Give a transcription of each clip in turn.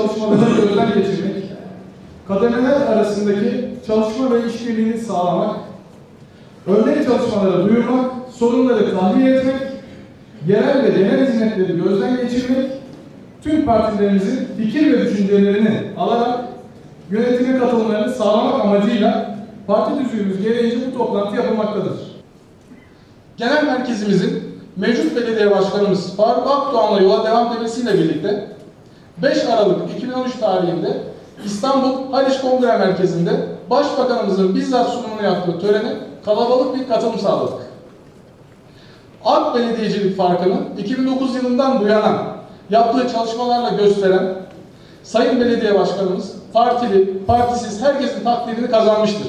çalışmalarını gözden geçirmek, kademeler arasındaki çalışma ve işbirliğini sağlamak, örnek çalışmaları duyurmak, sorunları tahliye etmek, yerel ve genel hizmetleri gözden geçirmek, tüm partilerimizin fikir ve düşüncelerini alarak yönetime katılımlarını sağlamak amacıyla parti düzüğümüz gereğince bu toplantı yapılmaktadır. Genel merkezimizin mevcut belediye başkanımız Faruk Akdoğan'la yola devam demesiyle birlikte 5 Aralık 2013 tarihinde İstanbul Haliç Kongre Merkezi'nde Başbakanımızın bizzat sunumunu yaptığı törene kalabalık bir katılım sağladık. AK Belediyecilik farkını 2009 yılından bu yana yaptığı çalışmalarla gösteren Sayın Belediye Başkanımız partili, partisiz herkesin takdirini kazanmıştır.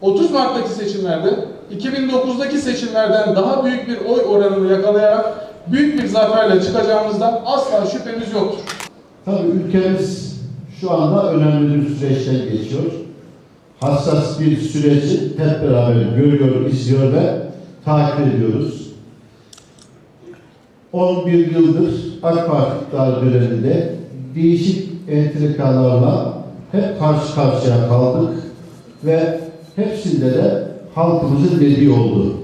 30 Mart'taki seçimlerde 2009'daki seçimlerden daha büyük bir oy oranını yakalayarak büyük bir zaferle çıkacağımızdan asla şüphemiz yoktur. Tabii ülkemiz şu anda önemli bir süreçten geçiyor. Hassas bir süreci hep beraber görüyor, izliyor ve takip ediyoruz. 11 yıldır AK Parti iktidar döneminde değişik entrikalarla hep karşı karşıya kaldık ve hepsinde de halkımızın dediği oldu.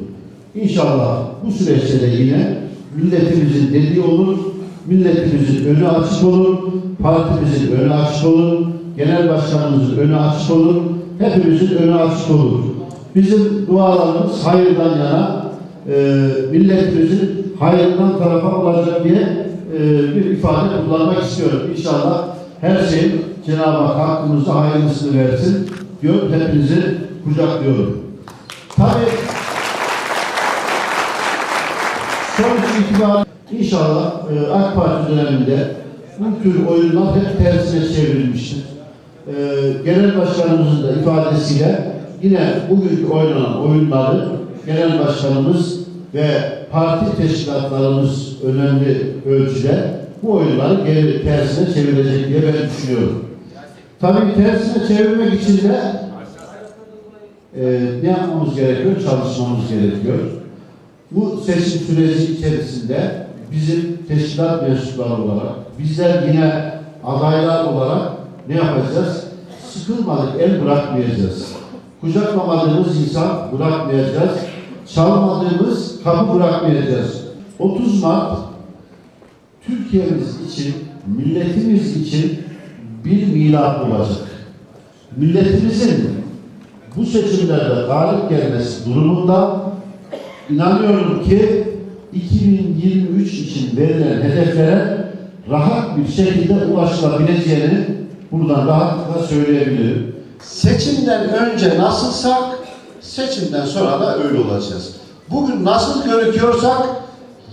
İnşallah bu süreçte de yine milletimizin dediği olur, milletimizin önü açık olur, partimizin önü açık olur, genel başkanımızın önü açık olur, hepimizin önü açık olur. Bizim dualarımız hayırdan yana, e, milletimizin hayırdan tarafa olacak diye e, bir ifade kullanmak istiyorum. İnşallah her şeyin Cenab-ı Hak hakkımızda hayırlısını versin diyor. Hepinizi kucaklıyorum. Tabii sonuç itibariyle inşallah e, AK Parti döneminde bu tür oyunlar hep tersine çevrilmiştir. E, Genel Başkanımızın da ifadesiyle yine bugünkü oynanan oyunları Genel Başkanımız ve parti teşkilatlarımız önemli ölçüde bu oyunları geri tersine çevirecek diye ben düşünüyorum. Tabii tersine çevirmek için de e, ne yapmamız gerekiyor? Çalışmamız gerekiyor. Bu seçim süreci içerisinde bizim teşkilat mensupları olarak, bizler yine adaylar olarak ne yapacağız? Sıkılmadık, el bırakmayacağız. Kucaklamadığımız insan bırakmayacağız. Çalmadığımız kapı bırakmayacağız. 30 Mart Türkiye'miz için, milletimiz için bir milat olacak. Milletimizin bu seçimlerde galip gelmesi durumunda inanıyorum ki 2023 için verilen hedeflere rahat bir şekilde ulaşılabileceğini buradan rahatlıkla söyleyebilirim. Seçimden önce nasılsak seçimden sonra da öyle olacağız. Bugün nasıl görüküyorsak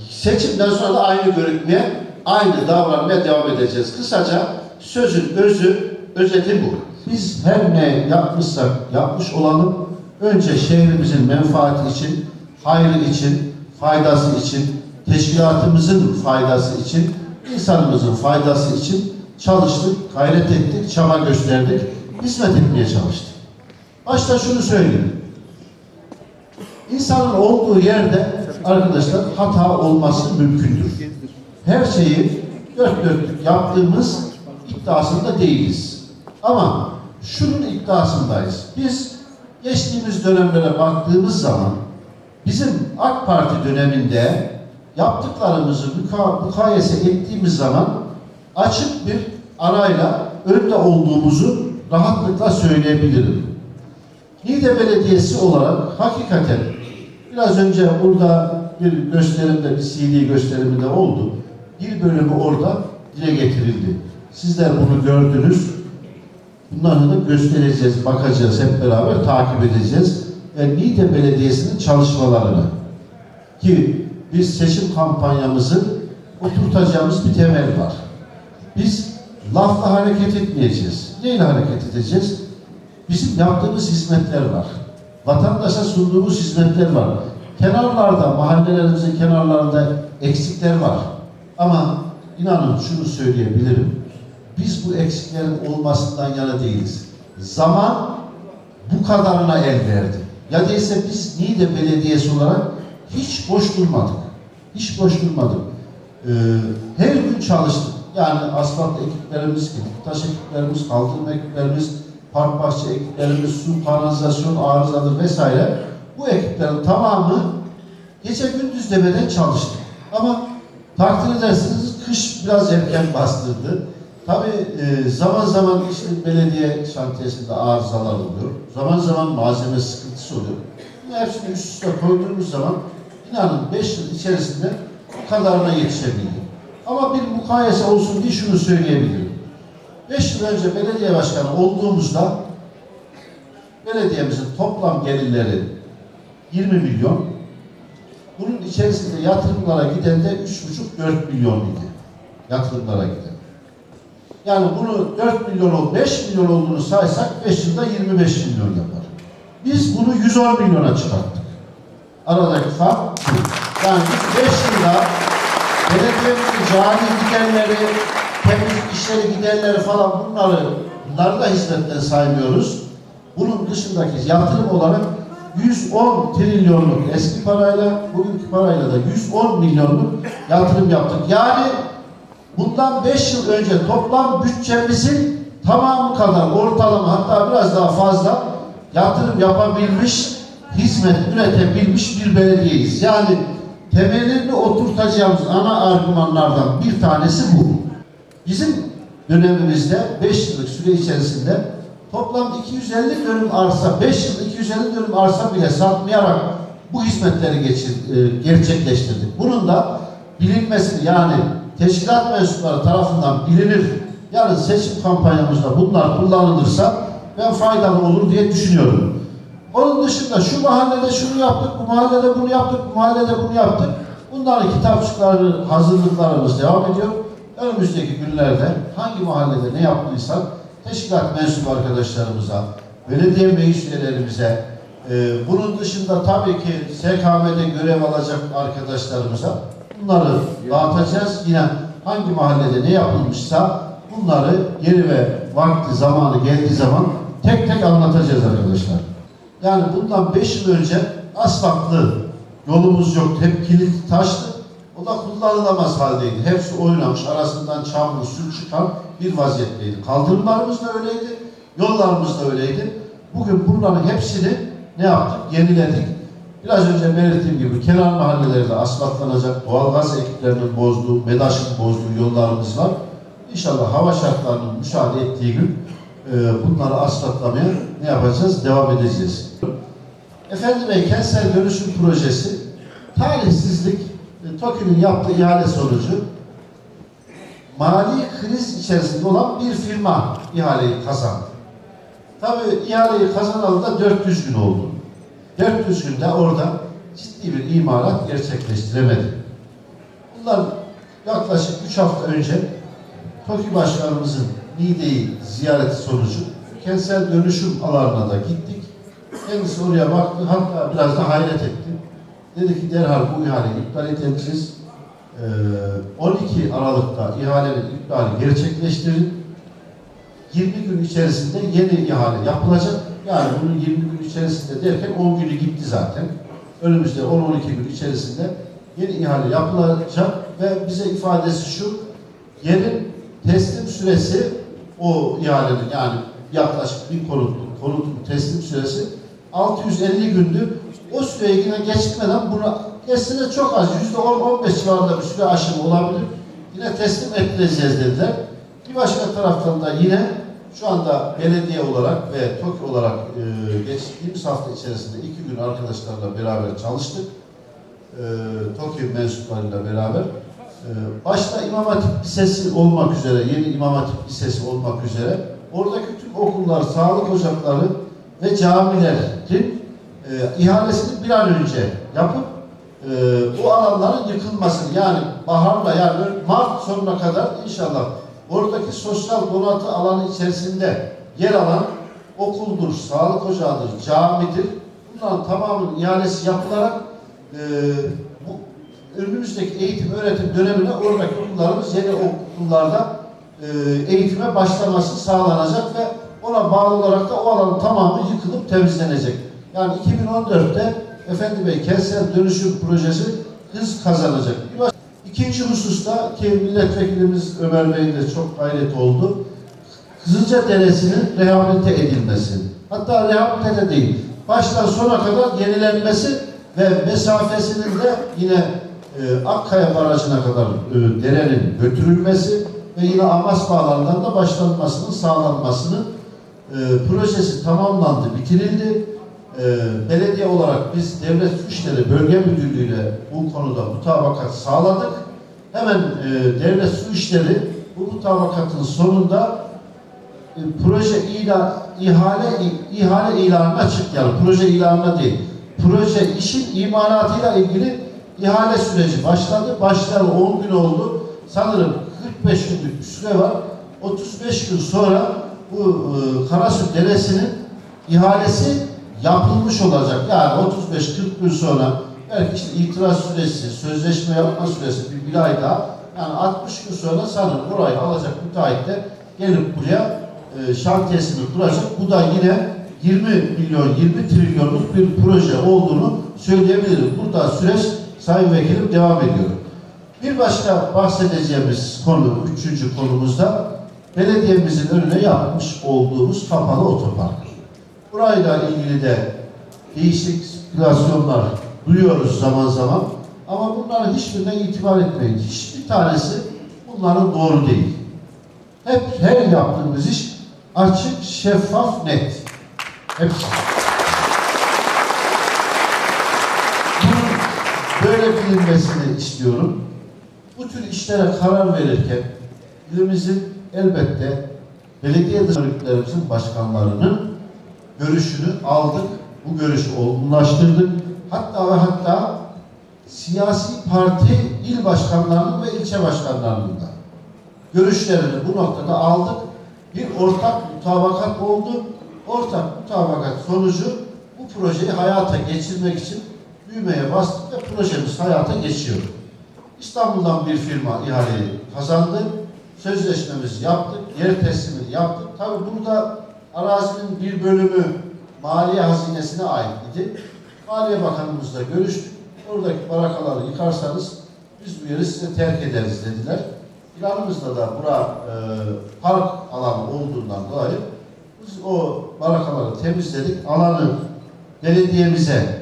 seçimden sonra da aynı görükmeye, aynı davranmaya devam edeceğiz. Kısaca sözün özü, özeti bu. Biz her ne yapmışsak yapmış olalım. Önce şehrimizin menfaati için, hayrı için, faydası için, teşkilatımızın faydası için, insanımızın faydası için çalıştık, gayret ettik, çaba gösterdik, hizmet etmeye çalıştık. Başta şunu söyleyeyim. İnsanın olduğu yerde arkadaşlar hata olması mümkündür. Her şeyi dört dörtlük yaptığımız iddiasında değiliz. Ama şunun iddiasındayız. Biz geçtiğimiz dönemlere baktığımız zaman bizim AK Parti döneminde yaptıklarımızı muka- mukayese ettiğimiz zaman açık bir arayla önde olduğumuzu rahatlıkla söyleyebilirim. Niğde Belediyesi olarak hakikaten biraz önce burada bir gösterimde, bir CD gösteriminde oldu. Bir bölümü orada dile getirildi. Sizler bunu gördünüz. Bunları da göstereceğiz, bakacağız, hep beraber takip edeceğiz. Ve Niğde Belediyesi'nin çalışmalarını ki biz seçim kampanyamızı oturtacağımız bir temel var. Biz lafla hareket etmeyeceğiz. Neyle hareket edeceğiz? Bizim yaptığımız hizmetler var. Vatandaşa sunduğumuz hizmetler var. Kenarlarda, mahallelerimizin kenarlarında eksikler var. Ama inanın şunu söyleyebilirim. Biz bu eksiklerin olmasından yana değiliz. Zaman bu kadarına el verdi. Ya değilse biz Niğde Belediyesi olarak hiç boş durmadık. Hiç boş durmadık. Ee, her gün çalıştık. Yani asfalt ekiplerimiz, taş ekiplerimiz, kaldırım ekiplerimiz, park bahçe ekiplerimiz, su kanalizasyon arızadır vesaire. Bu ekiplerin tamamı gece gündüz demeden çalıştı. Ama takdir edersiniz kış biraz erken bastırdı. Tabii e, zaman zaman işte belediye şantiyesinde arızalar oluyor. Zaman zaman malzeme sıkıntısı oluyor. Bunu hepsini üst üste koyduğumuz zaman inanın 5 yıl içerisinde kadarına yetişebildik. Ama bir mukayese olsun diye şunu söyleyebilirim. 5 yıl önce belediye başkanı olduğumuzda belediyemizin toplam gelirleri 20 milyon. Bunun içerisinde yatırımlara giden de 3,5-4 milyon idi. Yatırımlara giden. Yani bunu 4 milyon ol, 5 milyon olduğunu saysak 5 yılda 25 milyon yapar. Biz bunu 110 milyona çıkarttık. Aradaki fark bu. Yani biz 5 yılda belediyemizin cari giderleri, temizlik işleri giderleri falan bunları, bunları da hizmetten saymıyoruz. Bunun dışındaki yatırım olarak 110 trilyonluk eski parayla, bugünkü parayla da 110 milyonluk yatırım yaptık. Yani bundan 5 yıl önce toplam bütçemizin tamamı kadar ortalama hatta biraz daha fazla yatırım yapabilmiş, hizmet üretebilmiş bir belediyeyiz. Yani temelini oturtacağımız ana argümanlardan bir tanesi bu. Bizim dönemimizde 5 yıllık süre içerisinde toplam 250 dönüm arsa, 5 yıl 250 dönüm arsa bile satmayarak bu hizmetleri geçir, e, gerçekleştirdik. Bunun da bilinmesini yani teşkilat mensupları tarafından bilinir. Yarın seçim kampanyamızda bunlar kullanılırsa ben faydalı olur diye düşünüyorum. Onun dışında şu mahallede şunu yaptık, bu mahallede bunu yaptık, bu mahallede bunu yaptık. Bunların kitapçıkları, hazırlıklarımız devam ediyor. Önümüzdeki günlerde hangi mahallede ne yaptıysak teşkilat mensup arkadaşlarımıza, belediye meclis üyelerimize, e, bunun dışında tabii ki SKM'de görev alacak arkadaşlarımıza bunları dağıtacağız. Yine hangi mahallede ne yapılmışsa bunları yeri ve vakti zamanı geldiği zaman tek tek anlatacağız arkadaşlar. Yani bundan 5 yıl önce asfaltlı yolumuz yoktu. Hep kilit taştı. O da kullanılamaz haldeydi. Hepsi oynamış, arasından çamur, su çıkan bir vaziyetteydi. Kaldırımlarımız da öyleydi, yollarımız da öyleydi. Bugün bunların hepsini ne yaptık? Yeniledik. Biraz önce belirttiğim gibi kenar mahallelerde asfaltlanacak, doğalgaz ekiplerinin bozduğu, MEDAŞ'ın bozduğu yollarımız var. İnşallah hava şartlarının müsaade ettiği gün e, bunları asfaltlamaya ne yapacağız? Devam edeceğiz. Efendi Bey kentsel dönüşüm projesi talihsizlik e, TOKİ'nin yaptığı ihale sonucu mali kriz içerisinde olan bir firma ihaleyi kazandı. Tabii ihaleyi kazanalı da 400 gün oldu. 400 günde orada ciddi bir imalat gerçekleştiremedi. Bunlar yaklaşık 3 hafta önce TOKİ Başkanımızın Niğde'yi ziyareti sonucu kentsel dönüşüm alanına da gittik. Kendisi oraya baktı, hatta biraz da hayret etti. Dedi ki derhal bu ihaleyi iptal edeceğiz. Ee, 12 Aralık'ta ihalenin iptali gerçekleştirin. 20 gün içerisinde yeni ihale yapılacak. Yani bunun 20 gün içerisinde derken 10 günü gitti zaten. Önümüzde 10-12 gün içerisinde yeni ihale yapılacak ve bize ifadesi şu, yerin teslim süresi o ihalenin yani yaklaşık bir konutun, konutun teslim süresi 650 gündü. O süreyi yine geçmeden buna geçsine çok az, yüzde 10-15 civarında bir süre aşımı olabilir. Yine teslim ettireceğiz dediler. Bir başka taraftan da yine şu anda belediye olarak ve TOKİ olarak e, geçtiğimiz hafta içerisinde iki gün arkadaşlarla beraber çalıştık. E, TOKİ mensuplarıyla beraber. E, başta İmam Hatip Lisesi olmak üzere, yeni İmam Hatip Lisesi olmak üzere oradaki tüm okullar, sağlık ocakları ve camilerin e, ihalesini bir an önce yapıp e, bu alanların yıkılmasını yani baharla yani Mart sonuna kadar inşallah oradaki sosyal donatı alanı içerisinde yer alan okuldur, sağlık ocağıdır, camidir. Bunların tamamının ihalesi yapılarak e, bu önümüzdeki eğitim öğretim döneminde oradaki okullarımız yeni okullarda e, eğitime başlaması sağlanacak ve ona bağlı olarak da o alanın tamamı yıkılıp temizlenecek. Yani 2014'te Efendi Bey kentsel dönüşüm projesi hız kazanacak. İkinci hususta ki milletvekilimiz Ömer Bey'in de çok gayret oldu. Kızılca Deresi'nin rehabilite edilmesi. Hatta rehabilite de değil. Baştan sona kadar yenilenmesi ve mesafesinin de yine e, Akkaya Barajı'na kadar e, derenin götürülmesi ve yine Amas bağlarından da başlanmasının sağlanmasının e, projesi tamamlandı, bitirildi. E, belediye olarak biz Devlet Su Bölge Müdürlüğü'yle bu konuda mutabakat sağladık. Hemen e, Devlet Su İşleri bu mutabakatın sonunda e, proje ilan, ihale ihale ilanına çıktı yani proje ilanına değil. Proje işin imalatıyla ilgili ihale süreci başladı. Başlayalı 10 gün oldu. Sanırım 45 günlük bir süre var. 35 gün sonra bu e, Karasu Deresi'nin ihalesi yapılmış olacak. Yani 35-40 gün sonra belki işte itiraz süresi, sözleşme yapma süresi bir, bir ay daha yani 60 gün sonra sanırım burayı alacak müteahhit de gelip buraya e, şantiyesini kuracak. Bu da yine 20 milyon, 20 trilyonluk bir proje olduğunu söyleyebilirim. Burada süreç Sayın Vekilim devam ediyor. Bir başka bahsedeceğimiz konu, üçüncü konumuzda belediyemizin önüne yapmış olduğumuz kapalı otopark. Burayla ilgili de değişik spekülasyonlar duyuyoruz zaman zaman. Ama bunların hiçbirine itibar etmeyin. Hiçbir tanesi bunların doğru değil. Hep her yaptığımız iş açık, şeffaf, net. Hepsi. Böyle bilinmesini istiyorum. Bu tür işlere karar verirken ilimizin elbette belediye dışarılıklarımızın başkanlarının görüşünü aldık. Bu görüşü olgunlaştırdık. Hatta ve hatta siyasi parti il başkanlarının ve ilçe başkanlarının da görüşlerini bu noktada aldık. Bir ortak mutabakat oldu. Ortak mutabakat sonucu bu projeyi hayata geçirmek için büyümeye bastık ve projemiz hayata geçiyor. İstanbul'dan bir firma ihaleyi kazandı. Sözleşmemizi yaptık, yer teslimini yaptık. Tabii burada arazinin bir bölümü maliye hazinesine ait idi. Maliye Bakanımızla görüştük. Oradaki barakaları yıkarsanız biz bu yeri size terk ederiz dediler. Planımızda da bura e, park alanı olduğundan dolayı biz o barakaları temizledik. Alanı belediyemize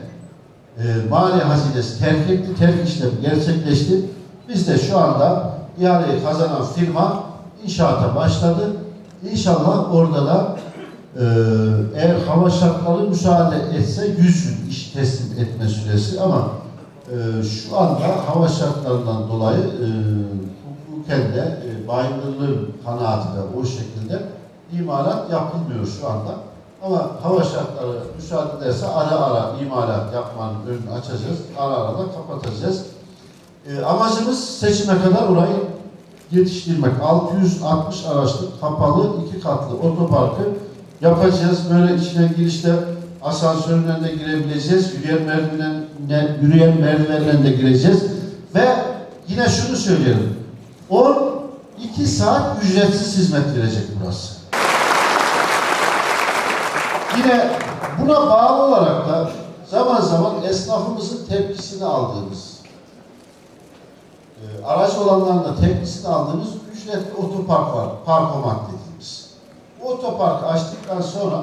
e, mali hazinesi terk etti. Terk işlemi gerçekleşti. Biz de şu anda ihaleyi kazanan firma inşaata başladı. İnşallah orada da e, eğer hava şartları müsaade etse 100 gün iş teslim etme süresi ama e, şu anda hava şartlarından dolayı e, hukuken de e, bayındırlığın kanaati de o şekilde imalat yapılmıyor şu anda. Ama hava şartları müsaade ederse ara ara imalat yapmanın önünü açacağız. Ara ara da kapatacağız. E, amacımız seçime kadar orayı yetiştirmek. 660 araçlık kapalı iki katlı otoparkı yapacağız. Böyle içine girişte asansöründen de girebileceğiz. Yürüyen merdivenden, yürüyen merdivenle de gireceğiz. Ve yine şunu söyleyelim. 12 saat ücretsiz hizmet verecek burası. Yine buna bağlı olarak da zaman zaman esnafımızın tepkisini aldığımız, e, aracı olanların da tepkisini aldığımız ücretli otopark var, parkomat dediğimiz. Otoparkı açtıktan sonra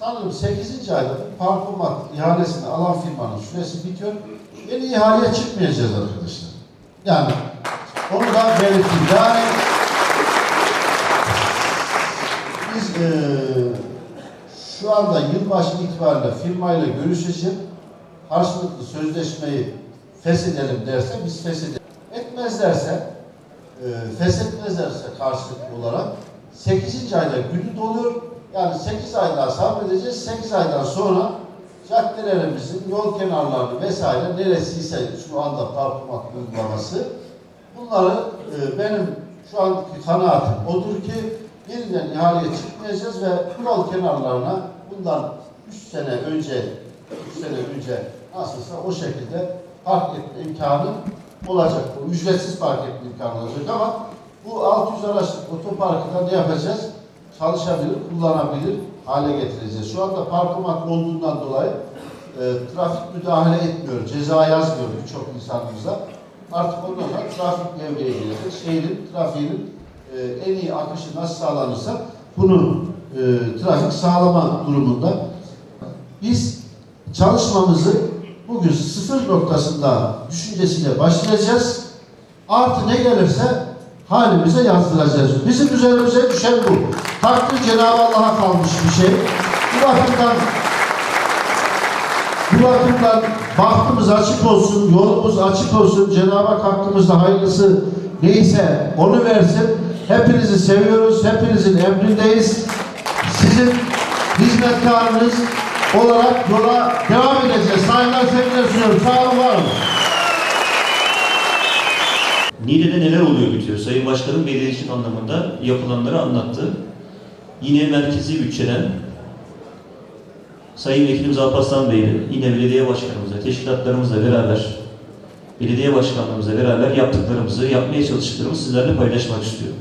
sanırım 8. ayda bu parkomat ihalesini alan firmanın süresi bitiyor. Yeni ihaleye çıkmayacağız arkadaşlar. Yani onu da belirteyim. Yani biz eee şu anda yılbaşı itibariyle firmayla görüşeceğim. Karşılıklı sözleşmeyi feshedelim derse biz feshedelim. Etmezlerse, e, feshetmezlerse karşılıklı olarak 8. ayda günü doluyor. Yani 8 ay daha sabredeceğiz. 8 aydan sonra caddelerimizin yol kenarlarını vesaire neresiyse şu anda parkumat uygulaması bunları e, benim şu anki kanaatim odur ki yeniden ihaleye çıkmayacağız ve yol kenarlarına bundan 3 sene önce 3 sene önce nasılsa o şekilde park etme imkanı olacak. Bu ücretsiz park etme imkanı olacak ama bu 600 araçlık otoparkı da ne yapacağız? Çalışabilir, kullanabilir hale getireceğiz. Şu anda parkomat olduğundan dolayı e, trafik müdahale etmiyor, ceza yazmıyor birçok insanımıza. Artık ondan sonra trafik devreye girecek. Şehrin trafiğinin e, en iyi akışı nasıl sağlanırsa bunu e, trafik sağlama durumunda biz çalışmamızı bugün sıfır noktasında düşüncesiyle başlayacağız. Artı ne gelirse halimize yazdıracağız. Bizim üzerimize düşen bu. Takdir Cenab-ı Allah'a kalmış bir şey. Bu bakımdan bu bakımdan bahtımız açık olsun, yolumuz açık olsun. Cenab-ı Hak hakkımızda hayırlısı neyse onu versin. Hepinizi seviyoruz, hepinizin emrindeyiz. Sizin hizmetkarınız olarak yola devam edeceğiz. Saygılar, sevgiler sunuyorum. Sağ olun, var olun. Niğde'de neler oluyor bitiyor? Sayın Başkanım belediyecilik anlamında yapılanları anlattı. Yine merkezi bütçeden Sayın Vekilimiz Alparslan Bey'le, yine belediye başkanımızla, teşkilatlarımızla beraber, belediye başkanlığımızla beraber yaptıklarımızı, yapmaya çalıştıklarımızı sizlerle paylaşmak istiyorum.